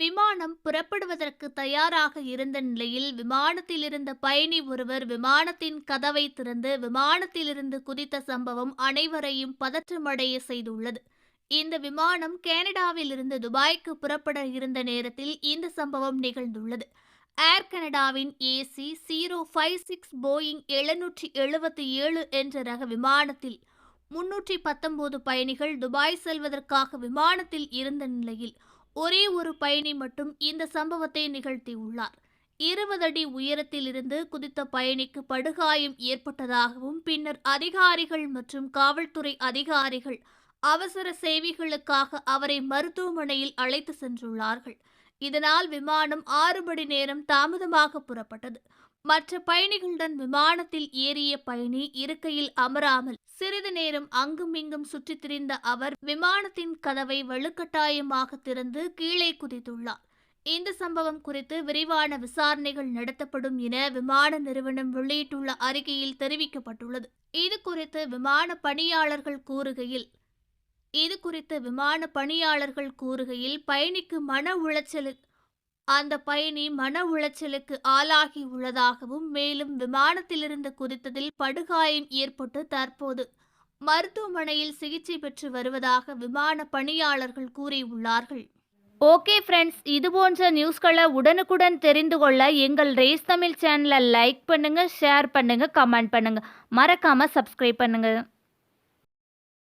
விமானம் புறப்படுவதற்கு தயாராக இருந்த நிலையில் விமானத்தில் இருந்த பயணி ஒருவர் விமானத்தின் கதவை திறந்து விமானத்திலிருந்து குதித்த சம்பவம் அனைவரையும் பதற்றமடைய செய்துள்ளது. இந்த விமானம் கனடாவில் இருந்து துபாய்க்கு புறப்பட இருந்த நேரத்தில் இந்த சம்பவம் நிகழ்ந்துள்ளது. ஏர் கனடாவின் AC zero five six Boeing எழுநூற்றி எழுபத்தி ஏழு என்ற ரக விமானத்தில் முன்னூற்றி பத்தொன்பது பயணிகள் துபாய் செல்வதற்காக விமானத்தில் இருந்த நிலையில் ஒரே ஒரு பயணி மட்டும் இந்த சம்பவத்தை நிகழ்த்தியுள்ளார். இருபது அடி உயரத்தில் இருந்து குதித்த பயணிக்கு படுகாயம் ஏற்பட்டதாகவும் பின்னர் அதிகாரிகள் மற்றும் காவல்துறை அதிகாரிகள் அவசர சேவைகளுக்காக அவரை மருத்துவமனையில் அழைத்து சென்றுள்ளார்கள். இதனால் விமானம் ஆறு மணி நேரம் தாமதமாக புறப்பட்டது. மற்ற பயணிகளுடன் விமானத்தில் ஏறிய பயணி இருக்கையில் அமராமல் சிறிது நேரம் அங்கும் இங்கும் சுற்றித் திரிந்த அவர் விமானத்தின் கதவை வலுக்கட்டாயமாக திறந்து கீழே குதித்துள்ளார். இந்த சம்பவம் குறித்து விரிவான விசாரணைகள் நடத்தப்படும் என விமான நிறுவனம் வெளியிட்டுள்ள அறிக்கையில் தெரிவிக்கப்பட்டுள்ளது. இது குறித்து விமான பணியாளர்கள் கூறுகையில் இது குறித்து விமான பணியாளர்கள் கூறுகையில் பயணிக்கு மன உளைச்சல் அந்த பயணி மன உளைச்சலுக்கு ஆளாகி உள்ளதாகவும் மேலும் விமானத்திலிருந்து குதித்ததில் படுகாயம் ஏற்பட்டு தற்போது மருத்துவமனையில் சிகிச்சை பெற்று வருவதாக விமான பணியாளர்கள் கூறியுள்ளார்கள். ஓகே ஃப்ரெண்ட்ஸ் இது போன்ற நியூஸ்களை உடனுக்குடன் தெரிந்து கொள்ள எங்கள் ரேஸ் தமிழ் சேனலை லைக் பண்ணுங்கள் ஷேர் பண்ணுங்கள் கமெண்ட் பண்ணுங்கள் மறக்காமல் சப்ஸ்கிரைப் பண்ணுங்கள்